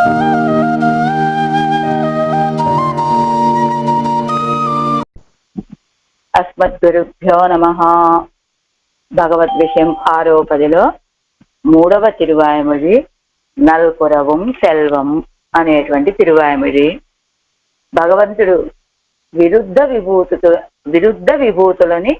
అస్మద్గురుభ్యో నమ. భగవద్విషయం ఆరో పదిలో మూడవ తిరువాయముది నల్పురవం సెల్వం అనేటువంటి తిరువాయముది. భగవంతుడు విరుద్ధ విభూతుతో విరుద్ధ విభూతులని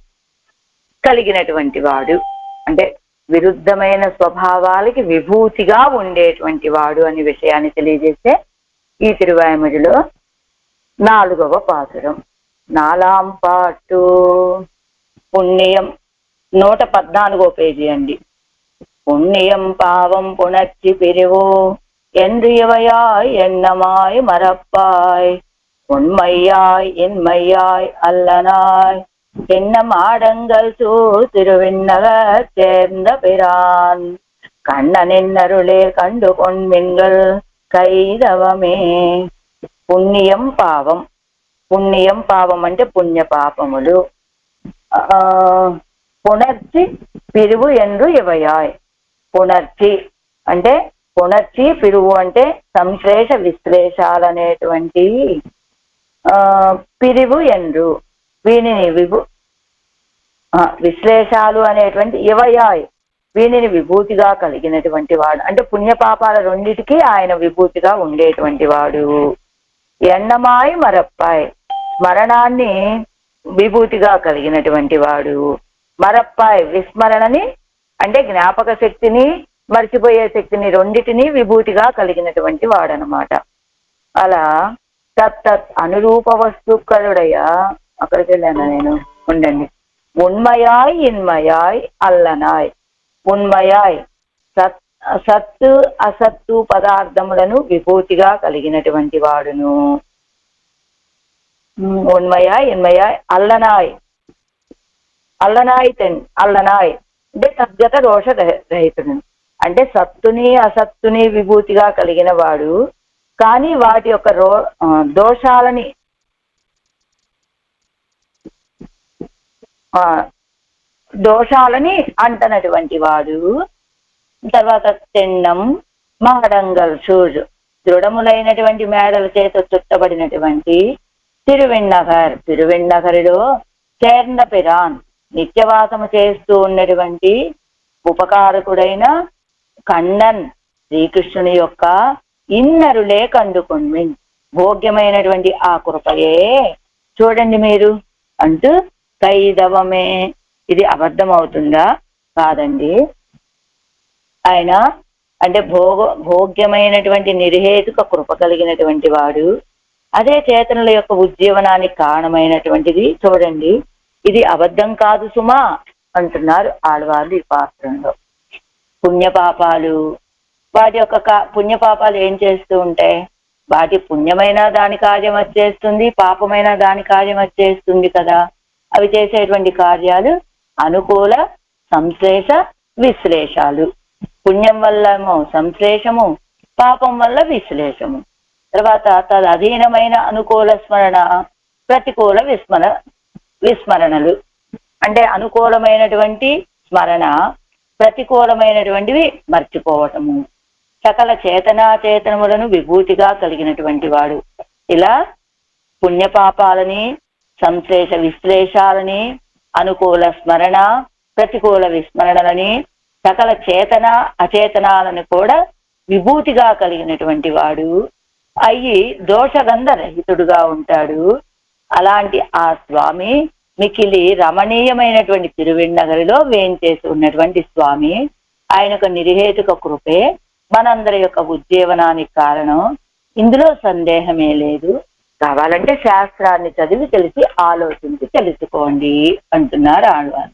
కలిగినటువంటి వాడు. అంటే విరుద్ధమైన స్వభావాలకి విభూతిగా ఉండేటువంటి వాడు అనే విషయాన్ని తెలియజేస్తే ఈ తిరువాయముడిలో నాలుగవ పాసురం నాలాం పాటు పుణ్యం నూట పద్నాలుగో పేజీ అండి పుణ్యం పావం పుణర్చి పిరివో என்றியவையாய் எண்ணமாய் மறப்பாய் உண்மையாய் இன்மையாய் அல்லனாய் எண்ணம் ஆடங்கள் சூழ் திருவிண்ணகர் சேர்ந்த பிரான் கண்ணனின் அருளே கண்டு கொண்மின்கள் கைதவமே పుణ్యం పావం పుణ్యం పావం అంటే పుణ్య పాపములు ఆ పునర్చి పిరువు ఎందు ఇవయాయ్ పునర్చి అంటే పునర్చి పిరువు అంటే సంశ్లేష విశ్లేషాలనేటువంటి ఆ పిరివు ఎందు వీనిని విభు విశ్లేషాలు అనేటువంటి ఇవయాయ్ వీనిని విభూతిగా కలిగినటువంటి వాడు. అంటే పుణ్యపాపాల రెండిటికి ఆయన విభూతిగా ఉండేటువంటి వాడు. ఎన్నమాయి మరప్పాయ్. స్మరణాన్ని విభూతిగా కలిగినటువంటి వాడు. మరప్పాయ్ విస్మరణని అంటే జ్ఞాపక శక్తిని మర్చిపోయే శక్తిని రెండిటిని విభూతిగా కలిగినటువంటి వాడనమాట. అలా తత్ తత్ అనురూప వస్తుకలుడయ అక్కడికి వెళ్ళాను నేను? ఉండండి. ఉన్మయాయ్ ఇన్మయాయ్ అల్లనాయ్. ఉన్మయాయ్ సత్ సత్తు అసత్తు పదార్థములను విభూతిగా కలిగినటువంటి వాడును. ఉన్మయాయ్ ఇన్మయాయ్ అల్లనాయ్. అల్లనాయ్ తెన్ అల్లనాయ్. అంటే తద్గత దోష రహితుడు అంటే సత్తుని అసత్తుని విభూతిగా కలిగిన వాడు. కానీ వాటి యొక్క రో దోషాలని దోషాలని అంటనటువంటి వాడు. తర్వాత తిండం మాడంగల్ షూజ్ దృఢములైనటువంటి మేడల చేత చుట్టబడినటువంటి తిరువిన్నగర్. తిరువిన్నగరిలో చేర్ణ పిరాన్ నిత్యవాసము చేస్తూ ఉన్నటువంటి ఉపకారకుడైన కన్నన్ శ్రీకృష్ణుని యొక్క ఇన్నరులే కందుకొన్మి భోగ్యమైనటువంటి ఆ కృపయే. చూడండి మీరు అంటూ కైదవమే ఇది అబద్ధం అవుతుందా కాదండి. ఆయన అంటే భోగ భోగ్యమైనటువంటి నిర్హేతుక కృప కలిగినటువంటి వాడు. అదే చేతనుల యొక్క ఉజ్జీవనానికి కారణమైనటువంటిది. చూడండి. ఇది అబద్ధం కాదు సుమా అంటున్నారు ఆడవాళ్ళు ఈ పాత్రంలో. పుణ్యపాపాలు. వాటి యొక్క కా- పుణ్యపాపాలు ఏం చేస్తూ ఉంటాయి? వాటి పుణ్యమైన దాని కార్యం వచ్చేస్తుంది పాపమైన దాని కార్యం వచ్చేస్తుంది కదా. అవి చేసేటువంటి కార్యాలు అనుకూల సంశ్లేష విశ్లేషాలు. పుణ్యం వల్లమో సంశ్లేషము పాపం వల్ల విశ్లేషము. తర్వాత తదధీనమైన అనుకూల స్మరణ ప్రతికూల విస్మర విస్మరణలు. అంటే అనుకూలమైనటువంటి స్మరణ ప్రతికూలమైనటువంటివి మర్చిపోవటము. సకల చేతనాచేతనములను విభూతిగా కలిగినటువంటి వాడు. ఇలా పుణ్యపాపాలని సంశ్లేష విశ్లేషాలని అనుకూల స్మరణ ప్రతికూల విస్మరణలని సకల చేతన అచేతనాలను కూడా విభూతిగా కలిగినటువంటి వాడు. అయ్యి దోషగంధ రహితుడుగా ఉంటాడు. అలాంటి ఆ స్వామి మికిలి రమణీయమైనటువంటి తిరువెన్నగరిలో వేంచేసి ఉన్నటువంటి స్వామి. ఆయన యొక్క నిర్హేతుక కృపే మనందరి యొక్క ఉజ్జీవనానికి కారణం. ఇందులో సందేహమే లేదు. కావాలంటే శాస్త్రాన్ని చదివి తెలిసి ఆలోచించి తెలుసుకోండి అంటున్నారు ఆళ్వారు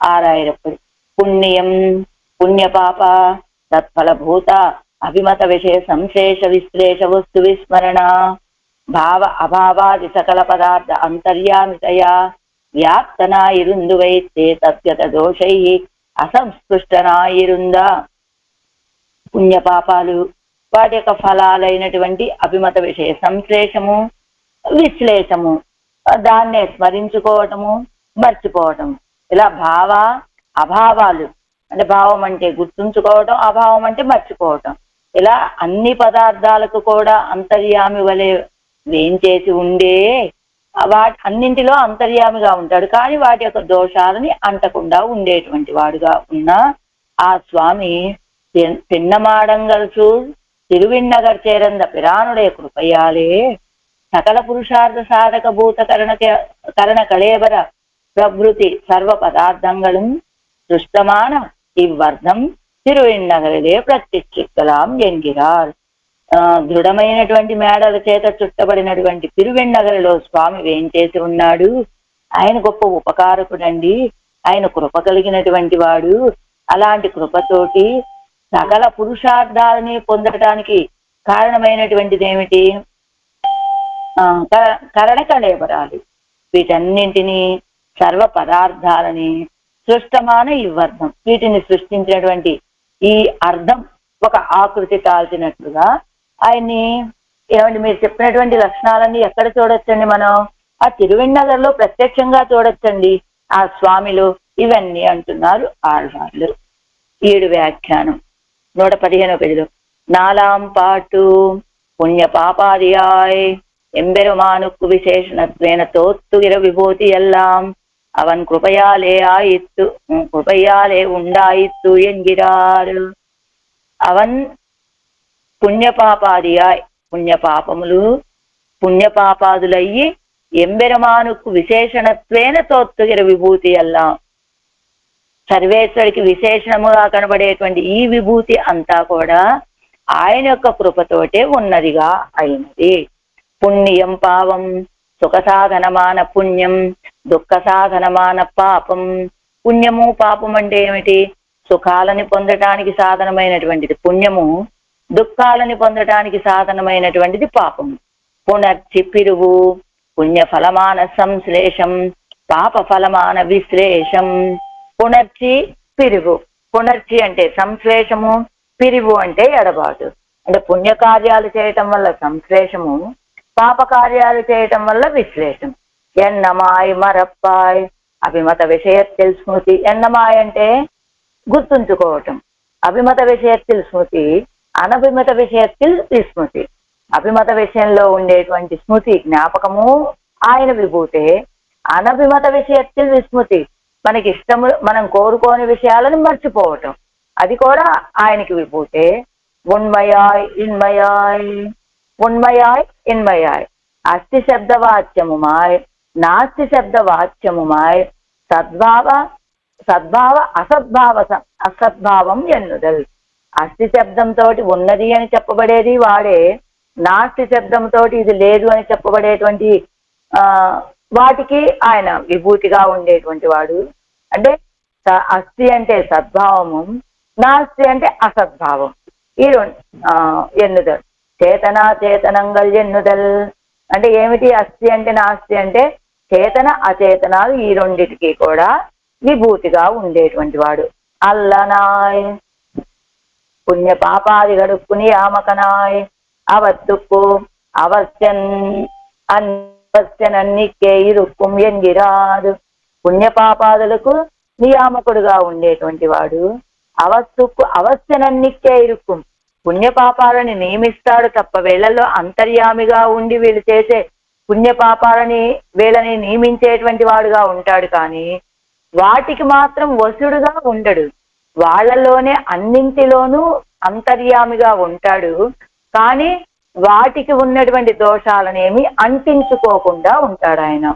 ఆరాయరప్పుడు పుణ్యం పుణ్యపాప తత్ఫలభూత అభిమత విషయ సంశేష విశ్లేష వస్తు విస్మరణ భావ అభావాది సకల పదార్థ అంతర్యామితయా వ్యాప్తనాయిరుందువైతే తద్గత దోషై అసంస్పృష్టనాయిరుందా. పుణ్యపాపాలు వాటి యొక్క ఫలాలైనటువంటి అభిమత విషయ సంశ్లేషము విశ్లేషము దాన్నే స్మరించుకోవటము మర్చిపోవటం ఇలా భావ అభావాలు అంటే భావం అంటే గుర్తుంచుకోవటం అభావం అంటే మర్చిపోవటం. ఇలా అన్ని పదార్థాలకు కూడా అంతర్యామి వలె వేంచేసి ఉండే వాటి అన్నింటిలో అంతర్యామిగా ఉంటాడు. కానీ వాటి యొక్క దోషాలని అంటకుండా ఉండేటువంటి వాడుగా ఉన్న ఆ స్వామి పిన్నమాడంగల్ తిన్నమాడంగల్చు తిరువిన్నగర్ చేరంద పిరాణుడే కృపయాలే సకల పురుషార్థ సాధక భూత కరణ కరణ కళేబర பிரபுதி சர்வ பதார்த்தங்களும் சுஷ்டமான இவ்வர்த்தம் తిరువిన్నగరిలే ప్రత్యక్షిక్కలాం ఎన్గిరార్ ఆ, దృఢమైనటువంటి మేడల చేత చుట్టబడినటువంటి తిరువెన్నగరిలో స్వామి వేంచేసి ఉన్నాడు ఆయన గొప్ప ఉపకారకుడండి ఆయన కృప కలిగినటువంటి వాడు అలాంటి కృపతోటి సకల పురుషార్థాలని పొందటానికి కారణమైనటువంటిది ఏమిటి ఆ, వీటన్నింటినీ సర్వ పదార్థాలని సృష్టమాన ఈ వర్ధం వీటిని సృష్టించినటువంటి ఈ అర్థం ఒక ఆకృతి కాల్చినట్లుగా ఆయన్ని ఏమండి మీరు చెప్పినటువంటి లక్షణాలన్నీ ఎక్కడ చూడొచ్చండి మనం? ఆ తిరువెన్నగర్లో ప్రత్యక్షంగా చూడొచ్చండి. ఆ స్వామిలు ఇవన్నీ అంటున్నారు ఆళ్వార్లు ఏడు వ్యాఖ్యానం. నూట పదిహేనో పేజీలో. నాలాం పాటు పుణ్య పాపాదియాయ్ ಎಂಬೆರುಮಾನುಕ್ಕು విశేషణత్వేన తోత్తుగిర విభూతి ఎల్లాం అవన్ కృపయాలే ఆయిత్తు కృపయాలే ఉండాయిత్తు ఎంగిరారు అవన్ పుణ్యపాపాది పుణ్యపాపాదియా పుణ్యపాపములు పుణ్యపాపాదులయ్యి ఎంబెరమానుకు విశేషణత్వేన తోత్తుగిర విభూతి అల్లా సర్వేశ్వరికి విశేషణముగా కనబడేటువంటి ఈ విభూతి అంతా కూడా ఆయన యొక్క కృపతోటే ఉన్నదిగా అయినది పుణ్యం పావం సుఖ సాధనమాన పుణ్యం దుఃఖ సాధనమాన పాపం. పుణ్యము పాపం అంటే ఏమిటి? సుఖాలని పొందటానికి సాధనమైనటువంటిది పుణ్యము దుఃఖాలని పొందటానికి సాధనమైనటువంటిది పాపం పునర్చి పిరువు పుణ్య ఫలమాన సంశ్లేషం పాప ఫలమాన విశ్లేషం. పునర్చి పిరుగు పునర్చి అంటే సంశ్లేషము పిరివు అంటే ఎడబాటు. అంటే పుణ్యకార్యాలు చేయటం వల్ల సంశ్లేషము పాపకార్యాలు చేయటం వల్ల విశ్లేషం ఎన్నమాయ్ మరప్పాయ్. అభిమత విషయ స్మృతి. ఎన్నమాయ్ అంటే గుర్తుంచుకోవటం. అభిమత విషయత్తిల్ స్మృతి అనభిమత విషయత్తిల్ విస్మృతి. అభిమత విషయంలో ఉండేటువంటి స్మృతి జ్ఞాపకము ఆయన విభూతే. అనభిమత విషయత్తిల్ విస్మృతి. మనకి ఇష్టము మనం కోరుకోని విషయాలను మర్చిపోవటం. అది కూడా ఆయనకి విభూతే. ఉన్మయాయ్ ఇన్మయాయ్. ఉన్మయాయ్ ఇన్మయాయ్ అస్థి శబ్దవాచ్యముమాయ్ నాస్తి శబ్దవాచ్యముమాయ్ సద్భావ సద్భావ అసద్భావ అసద్భావం ఎన్నుదల్ అస్థి శబ్దంతో ఉన్నది అని చెప్పబడేది వాడే నాస్తి శబ్దంతో ఇది లేదు అని చెప్పబడేటువంటి ఆ వాటికి ఆయన విభూతిగా ఉండేటువంటి వాడు అంటే అస్థి అంటే సద్భావము నాస్తి అంటే అసద్భావం ఈ రెండు ఆ, ఎన్నుదల్ చేతనాచేతనంగల్ ఎన్నుదల్ అంటే ఏమిటి అస్థి అంటే నాస్తి అంటే చేతన అచేతనాలు ఈ రెండిటికి కూడా విభూతిగా ఉండేటువంటి వాడు. అల్లనాయ్. పుణ్య పాపాది గడుక్కుని ఆమకనాయ్ అవత్తుకు అవశ్యన్ అన్నికే ఇరుక్కుం ఎంగిరాదు పుణ్య పాపాదులకు నియామకుడుగా ఉండేటువంటి వాడు. అవస్తుకు అవశ్యనన్నికే ఇరుక్కుం. పుణ్యపాపాలని నియమిస్తాడు తప్ప వీళ్ళలో అంతర్యామిగా ఉండి వీళ్ళు చేసే పుణ్యపాపాలని వీళ్ళని నియమించేటువంటి వాడుగా ఉంటాడు కానీ వాటికి మాత్రం వసుడుగా ఉండడు. వాళ్ళలోనే అన్నింటిలోనూ అంతర్యామిగా ఉంటాడు. కానీ వాటికి ఉన్నటువంటి దోషాలనేమి అంటించుకోకుండా ఉంటాడు ఆయన.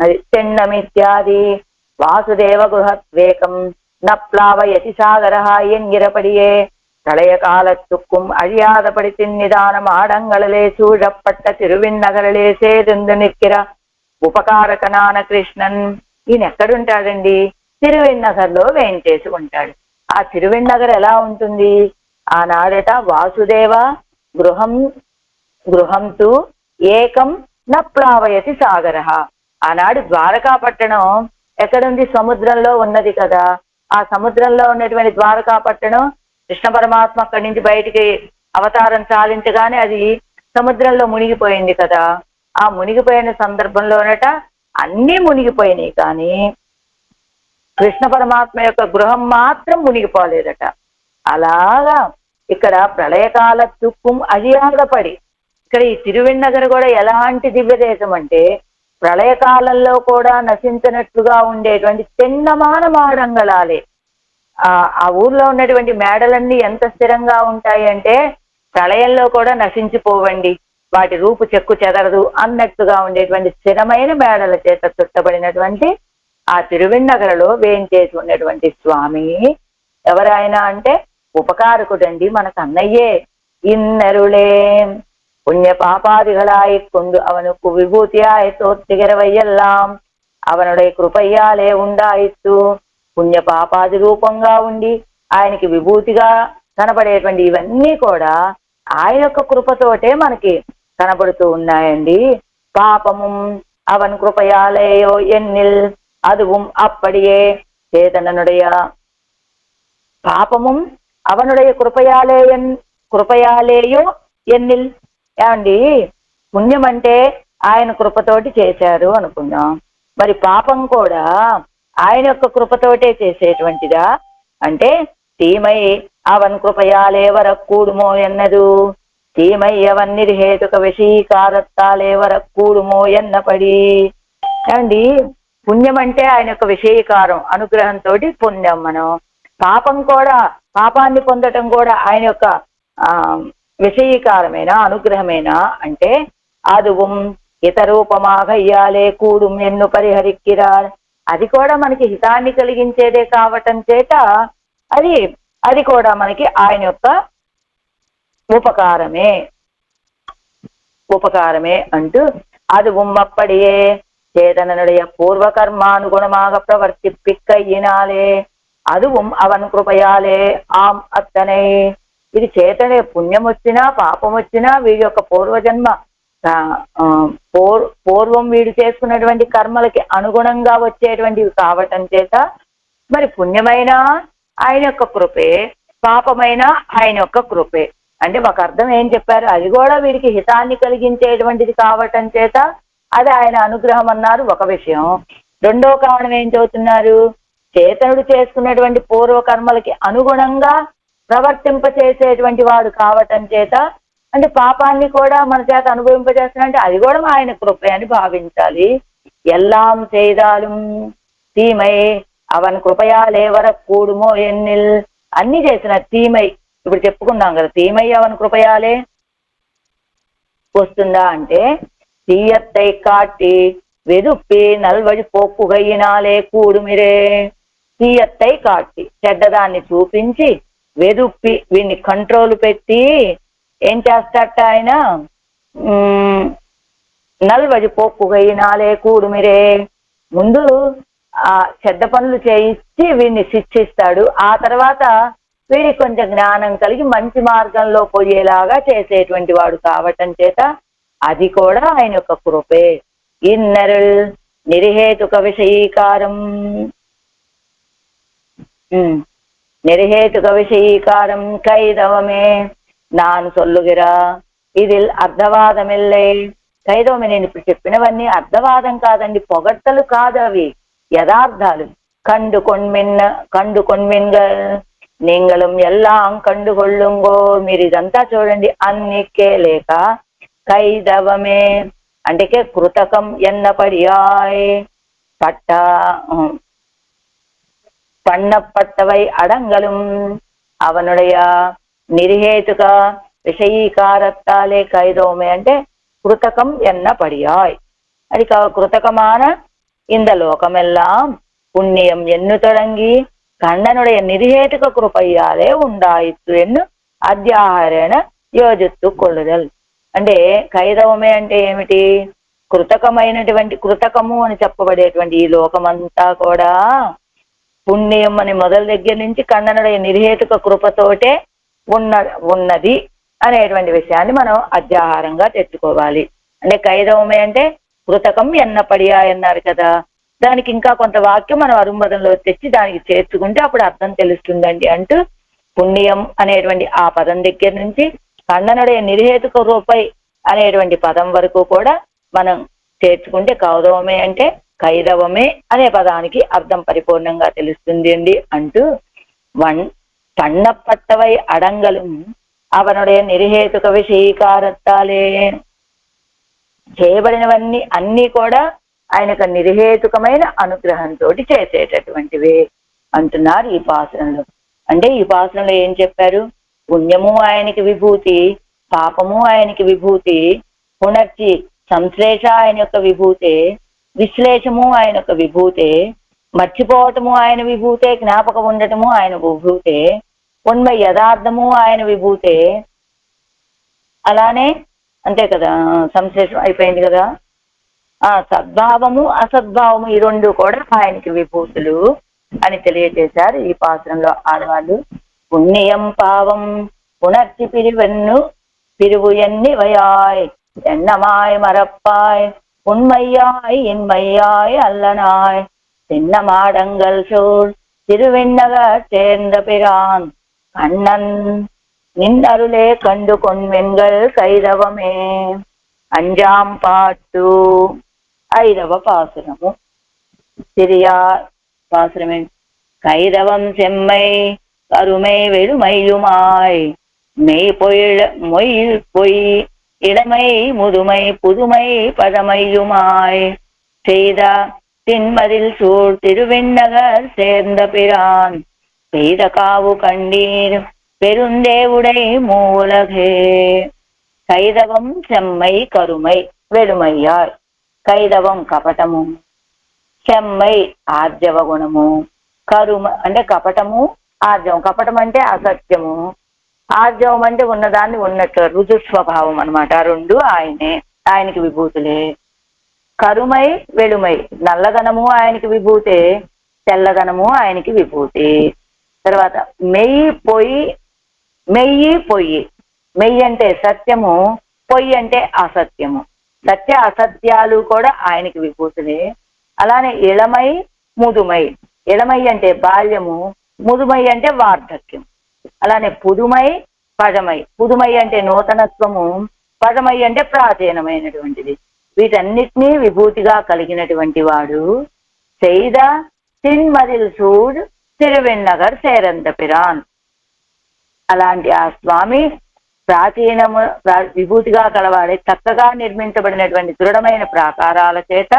అది చెన్నమిత్యాది వాసుదేవ గృహత్వేకం నప్లావయతి సాగర தடைய காலத்துக்கும் அழியாதபடி நிதானம் ஆடங்களிலே சூழப்பட்ட திருவிண்ணகரிலே சேர்ந்து நிற்கிற ఉపకారకనాన కృష్ణన్ ఈయన ఎక్కడుంటాడండి తిరువెన్నగర్లో వేయించేసి ఉంటాడు ఆ తిరువెన్నగర్ ఎలా ఉంటుంది? ఆనాడట వాసుదేవ గృహం గృహం తు ఏకం నప్లావయతి సాగర. ఆనాడు ద్వారకా పట్టణం ఎక్కడుంది? సముద్రంలో ఉన్నది కదా. ఆ సముద్రంలో ఉన్నటువంటి ద్వారకా పట్టణం కృష్ణ పరమాత్మ అక్కడి నుంచి బయటికి అవతారం చాలించగానే అది సముద్రంలో మునిగిపోయింది కదా. ఆ మునిగిపోయిన సందర్భంలోనట అన్నీ మునిగిపోయినాయి కానీ కృష్ణ పరమాత్మ యొక్క గృహం మాత్రం మునిగిపోలేదట. అలాగా ఇక్కడ ప్రళయకాల తుక్కుం అజియాగపడి ఇక్కడ ఈ తిరువెన్నగర్ కూడా ఎలాంటి దివ్య దేశం అంటే ప్రళయకాలంలో కూడా నశించినట్లుగా ఉండేటువంటి చిన్నమాన మాడంగళాలే ఆ ఊర్లో ఉన్నటువంటి మేడలన్నీ ఎంత స్థిరంగా ఉంటాయి అంటే ప్రళయంలో కూడా నశించిపోవండి. వాటి రూపు చెక్కు చెదరదు. అన్నట్టుగా ఉండేటువంటి స్థిరమైన మేడల చేత చుట్టబడినటువంటి ఆ తిరువిన్నగరలో వేయించేసి ఉన్నటువంటి స్వామి. ఎవరైనా అంటే ఉపకారకుడండి మనకు అన్నయ్యే. ఇన్నరులే పుణ్య పాపాదిగలాయి కొండు அவனுக்கு విభూతి ఆయతో తిగరవయ్యెల్లాం అవనుడై కృపయ్యాలే ఉండాయిత్తు. పుణ్యపాపాది రూపంగా ఉండి ఆయనకి విభూతిగా కనబడేటువంటి ఇవన్నీ కూడా ఆయన యొక్క కృపతోటే మనకి కనబడుతూ ఉన్నాయండి. పాపము అవన్ కృపయాలయో ఎన్నిల్ అదువుం அப்படியே చేతననుడయ. పాపము అవనుడయ కృపయాలే కృపయాలేయో ఎన్నిల్. ఏమండి? పుణ్యమంటే ఆయన కృపతోటి చేశారు అనుకున్నాం మరి పాపం కూడా ఆయన యొక్క కృపతోటే చేసేటువంటిదా? అంటే తీమై అవన్ కృపయాలేవరక్కూడుమో ఎన్నదు. తీమై అవన్ నిర్హేతుక విషీకారత్తాలేవరక్కూడుమో ఎన్నపడి. అండి పుణ్యం అంటే ఆయన యొక్క విషయీకారం అనుగ్రహంతో పుణ్యం మనం. పాపం కూడా పాపాన్ని పొందటం కూడా ఆయన యొక్క విషయీకారమేనా అనుగ్రహమేనా? అంటే అదుவும் ఇతరూపమాగయ్యాలే కూడుం ఎన్ను పరిహరిక్కిరా అది కూడా మనకి హితాన్ని కలిగించేదే కావటం చేత అది అది కూడా మనకి ఆయన యొక్క ఉపకారమే ఉపకారమే అంటూ அது உம்மப்படியே சேதனனுடைய பூர்வ கர்மானுகுணமாக பிரவர்த்திப்பிக்கையினாலே அதுவும் அவன் కృపయాలే ఆం అత్తనే ఇది చేతనే పుణ్యం వచ్చినా పాపం వచ్చినా వీడి యొక్క పూర్వజన్మ ఆ, ఆ, పూర్ పూర్వం వీడు చేసుకున్నటువంటి కర్మలకి అనుగుణంగా వచ్చేటువంటివి కావటం చేత మరి పుణ్యమైన ఆయన యొక్క కృపే పాపమైన ఆయన యొక్క కృపే. అంటే ఒక అర్థం ఏం చెప్పారు? అది కూడా వీడికి హితాన్ని కలిగించేటువంటిది కావటం చేత అది ఆయన అనుగ్రహం అన్నారు ఒక విషయం. రెండో కారణం ఏం చెబుతున్నారు చేతనుడు చేసుకున్నటువంటి పూర్వ కర్మలకి అనుగుణంగా ప్రవర్తింప చేసేటువంటి వాడు కావటం చేత అంటే పాపాన్ని కూడా మన చేత అనుభవింపజేస్తున్నంటే అది కూడా ఆయన కృపే అని భావించాలి. ఎల్లాం చేదాலும் తీమై అవన్ కృపయాలే వరకు కూడుమో ఎన్నిల్. అన్ని చేసిన తీమై. ఇప్పుడు చెప్పుకున్నాం కదా తీమై అవన్ కృపయాలే. వస్తుందా అంటే తీయత్తై కాట్టి వెదుప్పి నల్వడి పోక్కుగయ్యినాలే కూడుమిరే. తీయత్తై కాట్టి చెడ్డదాన్ని చూపించి వెదుప్పి వీన్ని కంట్రోల్ పెట్టి ఏం చేస్తాట ఆయన? నల్వది నల్వడి పోక్కుగయినాలే కూడుమిరే. ముందు ఆ చెడ్డ పనులు చేయించి వీడిని శిక్షిస్తాడు. ఆ తర్వాత వీడికి కొంచెం జ్ఞానం కలిగి మంచి మార్గంలో పోయేలాగా చేసేటువంటి వాడు కావటం చేత అది కూడా ఆయన యొక్క కృపే. ఇన్నరుల్ నిరిహేతుక విషయీకారం. నిరిహేతుక విషయీకారం కైదవమే నాన్ సొల్లుగిరా ఇది అర్ధవాదమిల్లే కైదవమే నేను ఇప్పుడు చెప్పినవన్నీ అర్ధవాదం కాదండి పొగడ్తలు కాదు అవి యథార్థాలు కండు కొన్మిన్న కండు కొన్మిన్గల్ నీంగళం ఎల్లాం కండు కొళ్ళుంగో మీరు ఇదంతా చూడండి అన్నికే లేక కైదవమే అంటే కృతకం ఎన్నపడియాయ్ పట్ట ఉమ్, பண்ணப்பட்டவை அடங்கலும் அவனுடைய நிர்ஹேதுக విషయీకారత్తాలే కైదోమే అంటే కృతకం ఎన్న పడియాయ్. అది కృతకమాన ఇంద లోకమెల్లా పుణ్యం ఎన్ను తొడంగి கண்ணனுடைய நிர்ஹேதுக కృపయ్యాలే ఉండాయిత్తు ఎన్ను అధ్యాహారేణ యోజిత్తు కొల్లుదల్ అంటే కైదవమే అంటే ఏమిటి? కృతకమైనటువంటి కృతకము అని చెప్పబడేటువంటి ఈ లోకమంతా కూడా పుణ్యం అని మొదల దగ్గర నుంచి కన్ననుடைய నిర్హేతుక కృపతోటే ఉన్న ఉన్నది అనేటువంటి విషయాన్ని మనం అధ్యాహారంగా తెచ్చుకోవాలి. అంటే కైదవమే అంటే కృతకం ఎన్నపడియా అన్నారు కదా. దానికి ఇంకా కొంత వాక్యం మనం అరుంబదంలో తెచ్చి దానికి చేర్చుకుంటే అప్పుడు అర్థం తెలుస్తుందండి అంటూ పుణ్యం అనేటువంటి ఆ పదం దగ్గర నుంచి కన్ననుடைய నిర్హేతుక రూపై అనేటువంటి పదం వరకు కూడా మనం చేర్చుకుంటే కౌరవమే అంటే కైదవమే అనే పదానికి అర్థం పరిపూర్ణంగా తెలుస్తుంది అండి అంటూ వన్ பண்ணப்பட்டவை అడంగలం அவனுடைய నిర్హేతుక విషయీకారత్తాలే చేయబడినవన్నీ అన్నీ కూడా ఆయనకు నిర్హేతుకమైన అనుగ్రహంతో చేసేటటువంటివే అంటున్నారు ఈ పాసనలు అంటే ఈ పాసనలో ఏం చెప్పారు? పుణ్యము ఆయనకి విభూతి పాపము ఆయనకి విభూతి పునర్చి సంశ్లేష ఆయన యొక్క విభూతే విశ్లేషము ఆయన యొక్క విభూతే మర్చిపోవటము ఆయన విభూతే జ్ఞాపకం ఉండటము ఆయన విభూతే ఉన్మ యథార్థము ఆయన విభూతే అలానే అంతే కదా సంశ్లేషం అయిపోయింది కదా ఆ సద్భావము అసద్భావము ఈ రెండు కూడా ఆయనకి విభూతులు అని తెలియజేశారు ఈ పాత్రంలో ఆడవాళ్ళు పుణ్యం పావం పునర్చి పిరివెన్ను పిరువు ఎన్ని వయాయ్ ఎన్నమాయ్ మరప్పాయ్ உண்மையாய் இன்மையாய் அல்லனாய் சின்ன மாடங்கள் சூழ் திருவிண்ணக சேர்ந்த பிரான். கண்ணன் நின் அருளே கண்டு கொன்வெண்கள் கைதவமே அஞ்சாம் பாட்டு. ஐரவ பாசுரமும். சிறியார் பாசுரமே. கைதவம் செம்மை கருமை வெறுமையுமாய் மெய் பொயிழ மொய் பொய் இளமை முதுமை புதுமை பழமையுமாய். செய்த தின்மதில் சூழ் திருவெண்ணகர் சேர்ந்த பிரான் செய்த காவு கண்டீர் பெருந்தேவுடை மூலகே கைதவம் செம்மை கருமை వెలుమయ్యార్ కైదవం కపటము చెమ్మై ఆర్జవ గుణము కరుమ అంటే కపటము ఆర్జవం కపటం అంటే అసత్యము ఆర్జవం అంటే ఉన్నదాన్ని ఉన్నట్టు రుజు స్వభావం అనమాట రెండు ఆయనే ఆయనకి విభూతులే కరుమై వెలుమై నల్లదనము ఆయనకి విభూతే తెల్లదనము ఆయనకి విభూతి. తర్వాత మెయ్యి పొయ్యి మెయ్యి పొయ్యి. మెయ్యి అంటే సత్యము పొయ్యి అంటే అసత్యము. సత్య అసత్యాలు కూడా ఆయనకి విభూతులే అలానే ఇళమై ముదుమై. ఇళమై అంటే బాల్యము ముదుమై అంటే వార్ధక్యం. అలానే పుదుమై పదమై. పుదుమై అంటే నూతనత్వము పదమై అంటే ప్రాచీనమైనటువంటిది. వీటన్నిటినీ విభూతిగా కలిగినటువంటి వాడు செய்த తిన్మదిల్ సూడ్ తిరువెన్నగర్ సేరంత పిరాన్ అలాంటి ఆ స్వామి ప్రాచీనము ప్రా- విభూతిగా కలవాడే చక్కగా నిర్మించబడినటువంటి దృఢమైన ప్రాకారాల చేత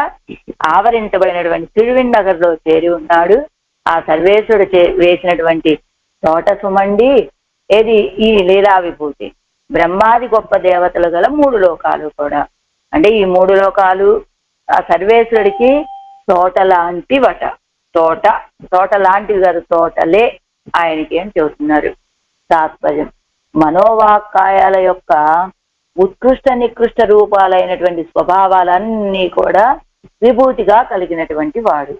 ఆవరించబడినటువంటి తిరువిన్నగర్ లో చేరి ఉన్నాడు ఆ సర్వేశ్వరుడు చే వేసినటువంటి తోట సుమండి ఏది ఈ లీలా విభూతి బ్రహ్మాది గొప్ప దేవతలు గల మూడు లోకాలు కూడా అంటే ఈ మూడు లోకాలు ఆ సర్వేశ్వరుడికి తోట లాంటి వట. తోట తోట లాంటివి కాదు తోటలే ఆయనకి అని చెబుతున్నారు. తాత్పర్యం. మనోవాక్కాయాల యొక్క ఉత్కృష్ట నికృష్ట రూపాలైనటువంటి స్వభావాలన్నీ కూడా విభూతిగా కలిగినటువంటి వాడు.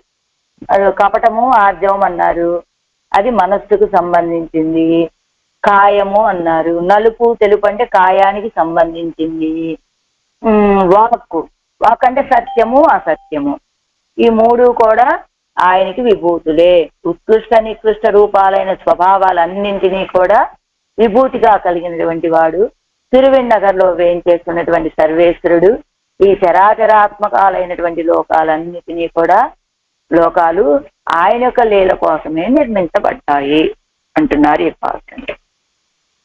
అది కపటము ఆర్జవం అన్నారు. అది మనస్సుకు సంబంధించింది. కాయము అన్నారు. నలుపు తెలుపు అంటే కాయానికి సంబంధించింది. వాక్కు. వాక్ అంటే సత్యము అసత్యము. ఈ మూడు కూడా ఆయనకి విభూతులే. ఉత్కృష్ట నికృష్ట రూపాలైన స్వభావాలన్నింటినీ కూడా విభూతిగా కలిగినటువంటి వాడు. తిరువెన్నగర్లో వేయించేసుకున్నటువంటి సర్వేశ్వరుడు ఈ చరాచరాత్మకాలైనటువంటి లోకాలన్నిటినీ కూడా లోకాలు ఆయన యొక్క లీల కోసమే నిర్మించబడ్డాయి అంటున్నారు ఈ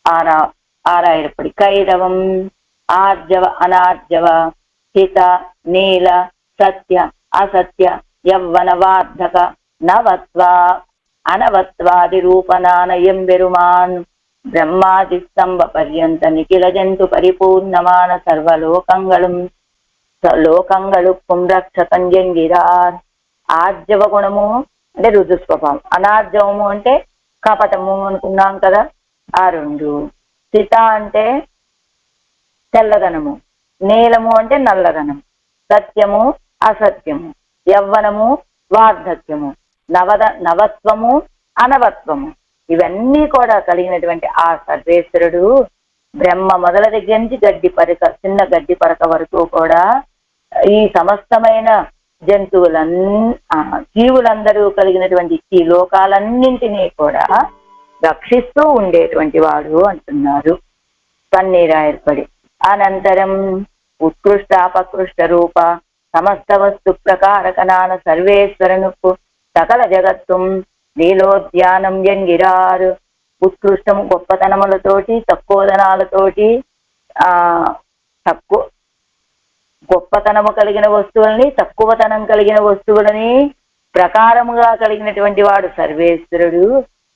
ఆరా ఆరాయిరపడి కైరవం ఆర్జవ అనార్జవ హిత నీల సత్య అసత్య యవ్వన వార్ధక నవత్వ అనవత్వాది రూపనానయం వెరుమాన్ బ్రహ్మాది స్తంభ పర్యంత నిఖిల జంతు పరిపూర్ణమాన సర్వలోకంగళం లోకంగళుక్కుం రక్షకం ఆర్జవ గుణము అంటే రుజుస్వభావం అనార్జవము అంటే కపటము అనుకున్నాం కదా ఆ రెండు. సిత అంటే తెల్లదనము. నీలము అంటే నల్లదనము. సత్యము అసత్యము. యవ్వనము వార్ధక్యము. నవద నవత్వము అనవత్వము. ఇవన్నీ కూడా కలిగినటువంటి ఆ సర్వేశ్వరుడు బ్రహ్మ మొదల దగ్గర నుంచి గడ్డి పరక చిన్న గడ్డి పరక వరకు కూడా ఈ సమస్తమైన జంతువులన్ ఆ, జీవులందరూ కలిగినటువంటి ఈ లోకాలన్నింటినీ కూడా రక్షిస్తూ ఉండేటువంటి వాడు అంటున్నారు. పన్నీరు ఏర్పడి. అనంతరం ఉత్కృష్ట అపకృష్ట రూప సమస్త వస్తు ప్రకారకనాన సర్వేశ్వరనుకు సకల జగత్తు నీలోద్యానం వ్యంగిరారు ఉత్కృష్టము గొప్పతనములతోటి తక్కువదనాలతోటి ఆ తక్కువ గొప్పతనము కలిగిన వస్తువులని తక్కువతనం కలిగిన వస్తువులని ప్రకారముగా కలిగినటువంటి వాడు సర్వేశ్వరుడు.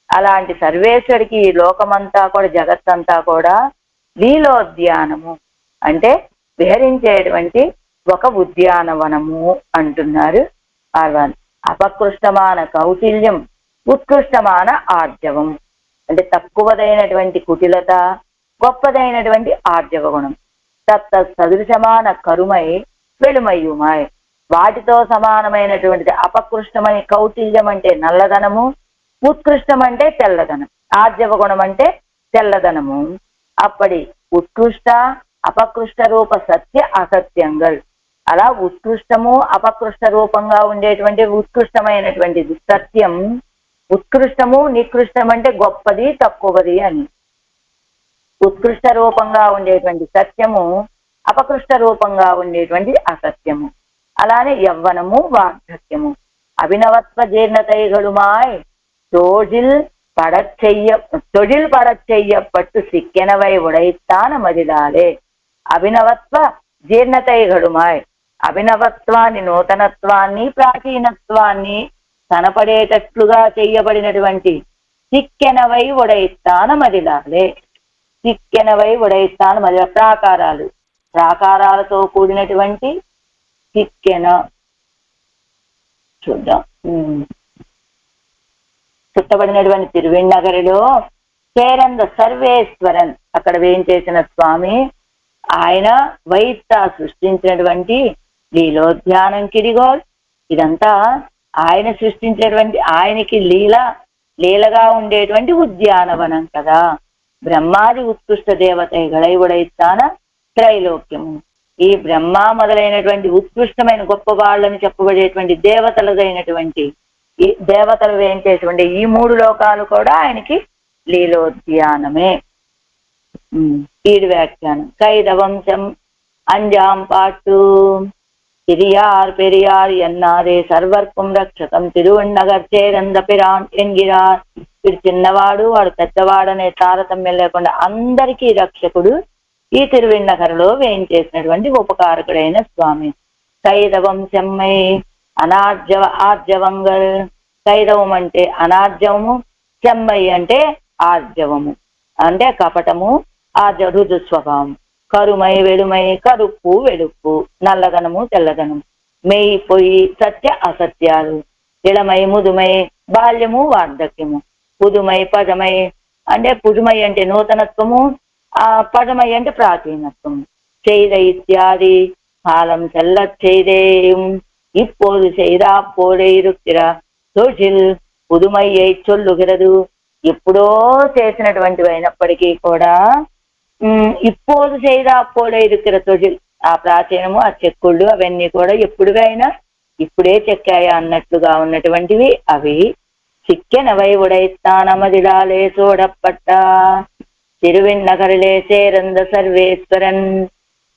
అలాంటి సర్వేశ్వరుడికి లోకమంతా కూడా జగత్తంతా కూడా లీలోద్యానము అంటే విహరించేటువంటి ఒక ఉద్యానవనము అంటున్నారు ఆర్వాన్. అపకృష్టమాన కౌటిల్యం ఉత్కృష్టమాన ఆర్జవం. అంటే తక్కువదైనటువంటి కుటిలత గొప్పదైనటువంటి ఆర్జవ గుణం. తత్త సదృశమాన కరుమై వెలుమయ్యుమాయ్. వాటితో సమానమైనటువంటిది అపకృష్టమై కౌటిల్యం అంటే నల్లదనము ఉత్కృష్టం అంటే తెల్లదనం ఆర్జవ గుణం అంటే తెల్లదనము అప్పటి ఉత్కృష్ట అపకృష్ట రూప సత్య అసత్యంగల్ అలా ఉత్కృష్టము అపకృష్ట రూపంగా ఉండేటువంటి ఉత్కృష్టమైనటువంటిది సత్యం ఉత్కృష్టము నికృష్టం అంటే గొప్పది తక్కువది అని ఉత్కృష్ట రూపంగా ఉండేటువంటి సత్యము అపకృష్ట రూపంగా ఉండేటువంటి అసత్యము అలానే యవ్వనము వార్ధక్యము అభినవత్వ జీర్ణతైగలుమాయ్ தோழில் படச்செய்ய தொழில் படச் செய்யப்பட்டு சிக்கெனவை உடைத்தான మదిలాలే అభినవత్వ జీర్ణతైగడుమాయ్ అభినవత్వాన్ని నూతనత్వాన్ని ప్రాచీనత్వాన్ని కనపడేటట్లుగా చేయబడినటువంటి సిక్కెనవై ఉడైతాన మదిలాలే సిక్కెనవై ఉడైతాన మది ప్రాకారాలు ప్రాకారాలతో కూడినటువంటి సిక్కెన చూద్దాం ఉమ్. చుట్టబడినటువంటి తిరువెన్నగరిలో కేరంద సర్వేశ్వరన్. అక్కడ వేయించేసిన స్వామి? ఆయన వైత్త సృష్టించినటువంటి లీలోధ్యానం కిడిగోల్ ఇదంతా ఆయన సృష్టించినటువంటి ఆయనకి లీల లీలగా ఉండేటువంటి ఉద్యానవనం కదా. బ్రహ్మాది ఉత్కృష్ట దేవత ఉడైస్తాన త్రైలోక్యము. ఈ బ్రహ్మ మొదలైనటువంటి ఉత్కృష్టమైన గొప్ప వాళ్ళని చెప్పబడేటువంటి దేవతలదైనటువంటి దేవతలు వేయించేటువంటి ఈ మూడు లోకాలు కూడా ఆయనకి లీలోద్యానమే ఉమ్, ఈడు వ్యాఖ్యానం కైదవంశం అంజాం పాటు பெரியார் பெரியார் ఎన్నారే సర్వర్పం రక్షకం తిరువన్నగర్ చేరంద పిరాన్ ఎన్గిరార్ వీడు చిన్నవాడు వాడు పెద్దవాడు అనే తారతమ్యం లేకుండా అందరికీ రక్షకుడు ఈ తిరువెన్నగరలో వేయించేసినటువంటి ఉపకారకుడైన స్వామి కైదవం చెమ్మై అనార్జవ ఆర్జవంగల్. కైరవం అంటే అనార్జవము చెమ్మయి అంటే ఆర్జవము. అంటే కపటము ఆర్జ రుజు స్వభావం. కరుమై వెడుమై కరుప్పు వెడుప్పు నల్లధనము తెల్లదనం మెయ్యి పొయ్యి సత్య అసత్యాలు. ఇళమై ముదుమై బాల్యము వార్ధక్యము. పుదుమై పదమై అంటే పుదుమై అంటే నూతనత్వము ఆ పదమై అంటే ప్రాచీనత్వము. చైదయిత్యాది కాలం കാലം ചെല്ലച്ചെയ്തേയും இப்போது செய்தா போலே இருக்கிற தொழில் పుదుమయ్యై చొల్లుగిరదు ఎప్పుడో చేసినటువంటివి అయినప్పటికీ కూడా ఉమ్, ఇప్పోదు చేయదా అప్పోడే ఇరుక్కిర తొజిల్ ఆ ప్రాచీనము ఆ చెక్కుళ్ళు అవన్నీ కూడా ఎప్పుడువైనా ఇప్పుడే చెక్కాయా అన్నట్లుగా ఉన్నటువంటివి అవి చిక్కెనవై ఉడైస్తానమదిలాలే చూడప్పట్ట తిరువెన్నగరిలే చేరంద సర్వేశ్వరన్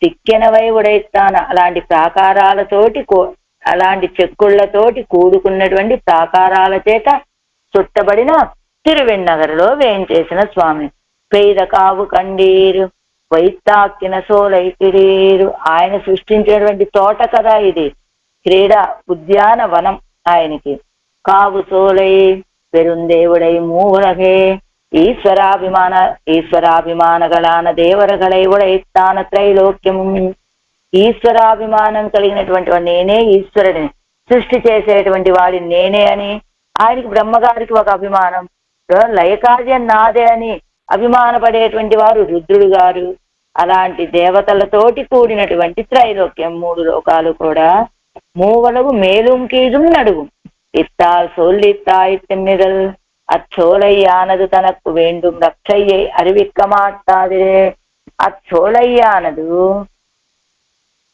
చిక్కెనవై ఉడైస్తాన అలాంటి ప్రాకారాలతోటి కో అలాంటి చెక్కుళ్ళతోటి కూడుకున్నటువంటి ప్రాకారాల చేత చుట్టబడిన తిరువెన్నగరలో వేయించేసిన స్వామి. పేద కావు కండీరు వైతాక్కిన సోలైకిడీరు ఆయన సృష్టించినటువంటి తోట కదా ఇది. క్రీడ ఉద్యాన వనం ఆయనకి. కావు సోలై పెరుందేవుడై మూవులగే ఈశ్వరాభిమాన ఈశ్వరాభిమానగలాన దేవరగలై తాన త్రైలోక్యము. ఈశ్వరాభిమానం కలిగినటువంటి వాడు నేనే ఈశ్వరుడిని సృష్టి చేసేటువంటి వాడి నేనే అని ఆయనకి బ్రహ్మగారికి ఒక అభిమానం లయకార్యం నాదే అని అభిమానపడేటువంటి వారు రుద్రుడు గారు అలాంటి దేవతలతోటి కూడినటువంటి త్రైలోక్యం మూడు లోకాలు కూడా మూవలగు మేలుం కీజుం నడుగు ఇత్తాల్ సొల్లిత్తాయి తిమ్మిదల్ అచ్చోలయ్యానదు తనకు வேண்டும் రక్షయ్యై అరివిక్క మాట్లాదిరే అచ్చోలయ్యానదు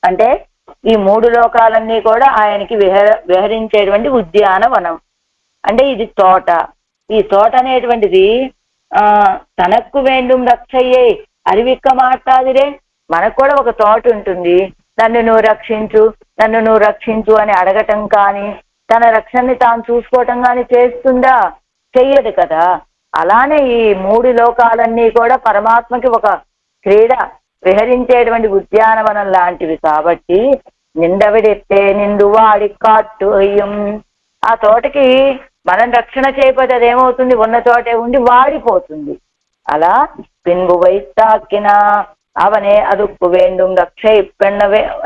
అంటే ఈ మూడు లోకాలన్నీ కూడా ఆయనకి విహర విహరించేటువంటి ఉద్యానవనం. అంటే ఇది తోట. ఈ తోట అనేటువంటిది ఆ తనకు వేండు రక్షయ్యే అరివిక్క మాట్లాదిరే మనకు కూడా ఒక తోట ఉంటుంది. నన్ను నువ్వు రక్షించు నన్ను నువ్వు రక్షించు అని అడగటం కానీ తన రక్షణని తాను చూసుకోవటం కానీ చేస్తుందా? చెయ్యదు కదా. అలానే ఈ మూడు లోకాలన్నీ కూడా పరమాత్మకి ఒక క్రీడ విహరించేటువంటి ఉద్యానవనం లాంటివి కాబట్టి నిండవిడెత్తే నిండు వాడి కాట్టు అయ్యం. ఆ తోటకి మనం రక్షణ చేయకపోతే అదేమవుతుంది? ఉన్న చోటే ఉండి వాడిపోతుంది. అలా పిన్బు వైతాకిన అవనే അതുക്കു వేండు రక్ష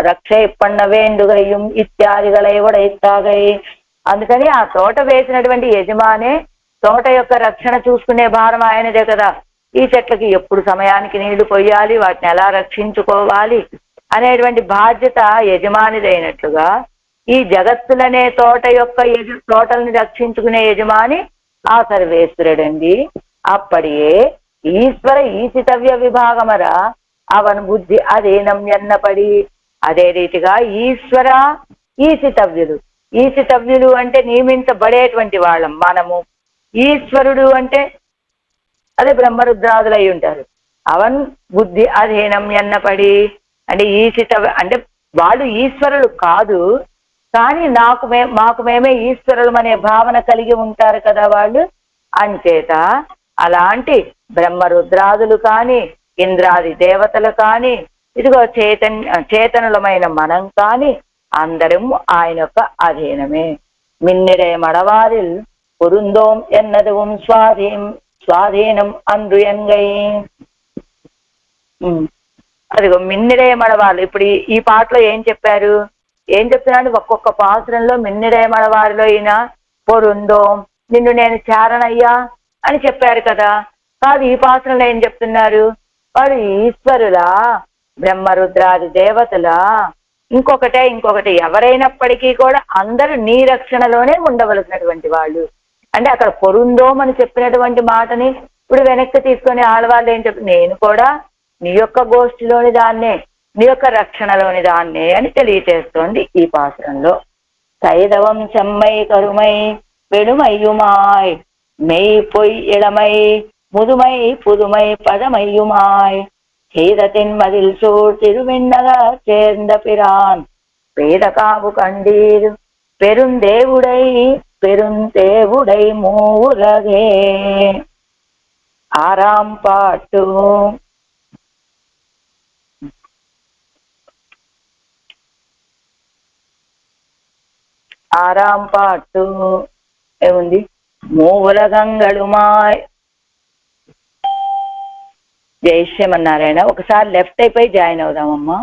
రక్షయిప్పన్న వేండుగయ్యం ఇత్యాదిగలై ఉడైతాగై అందుకని ఆ తోట వేసినటువంటి యజమానే తోట యొక్క రక్షణ చూసుకునే భారం ఆయనదే కదా. ఈ చెట్లకి ఎప్పుడు సమయానికి నీళ్ళు పొయ్యాలి వాటిని ఎలా రక్షించుకోవాలి? అనేటువంటి బాధ్యత యజమానిదైనట్లుగా ఈ జగత్తులనే తోట యొక్క యజ తోటల్ని రక్షించుకునే యజమాని ఆ సర్వేశ్వరుడండి. అప్పడియే ఈశ్వర ఈశితవ్య విభాగమర అవన్ బుద్ధి అదేనం ఎన్నపడి అదే రీతిగా ఈశ్వర ఈశితవ్యులు. ఈశితవ్యులు అంటే నియమించబడేటువంటి వాళ్ళం మనము. ఈశ్వరుడు అంటే అదే బ్రహ్మరుద్రాదులు అయి ఉంటారు. అవన్ బుద్ధి అధీనం ఎన్నపడి అంటే ఈశిత అంటే వాళ్ళు ఈశ్వరులు కాదు కానీ నాకు మే మాకు మేమే ఈశ్వరులు అనే భావన కలిగి ఉంటారు కదా వాళ్ళు. అంచేత అలాంటి బ్రహ్మరుద్రాదులు కానీ ఇంద్రాది దేవతలు కానీ ఇదిగో చేతన్ చేతనులమైన మనం కానీ అందరం ఆయన యొక్క అధీనమే. మిన్నిడే మడవారిల్ పొరుందోం ఎన్నదుం స్వాధీం స్వాధీనం అందు ఎంగై. అదిగో మిన్నిడేమడవాళ్ళు ఇప్పుడు ఈ- పాటలో ఏం చెప్పారు? ఏం చెప్తున్నాడు? ఒక్కొక్క పాత్రంలో మిన్నిడే మడవారిలో అయినా పొరుందో నిన్ను నేను చేరనయ్యా అని చెప్పారు కదా. కాదు ఈ పాత్రలో ఏం చెప్తున్నారు? వారు ఈశ్వరులా బ్రహ్మరుద్రాది దేవతలా. ఇంకొకటే ఇంకొకటి ఎవరైనప్పటికీ కూడా అందరూ నీ రక్షణలోనే ఉండవలసినటువంటి వాళ్ళు. అంటే అక్కడ పొరుందోం అని చెప్పినటువంటి మాటని ఇప్పుడు వెనక్కి తీసుకొని ఆడవాళ్ళు ఏం చెప్పి నేను కూడా నీ యొక్క గోష్ఠిలోని దాన్నే నీ యొక్క రక్షణలోని దాన్నే అని తెలియచేస్తోంది ఈ పాత్రంలో సైదవం செம்மை கருமை பெருமையுமாய் மெய் பொய் இளமை முதுமை புதுமை பழமையுமாய் செய்தத்தின் மதில் சூழ் திருவிண்ணக சேர்ந்த பிரான் பேதகாவு கண்டீர் பெருந்தேவுடை பெருந்தேவுடை மூவுலகே ஆறாம் பாட்டு ఆరాం పాటు ఏముంది మూవులగంగళుమాయ్ జై శ్రీమన్నారాయణ ఒకసారి లెఫ్ట్ అయిపోయి జాయిన్ అవుదామమ్మా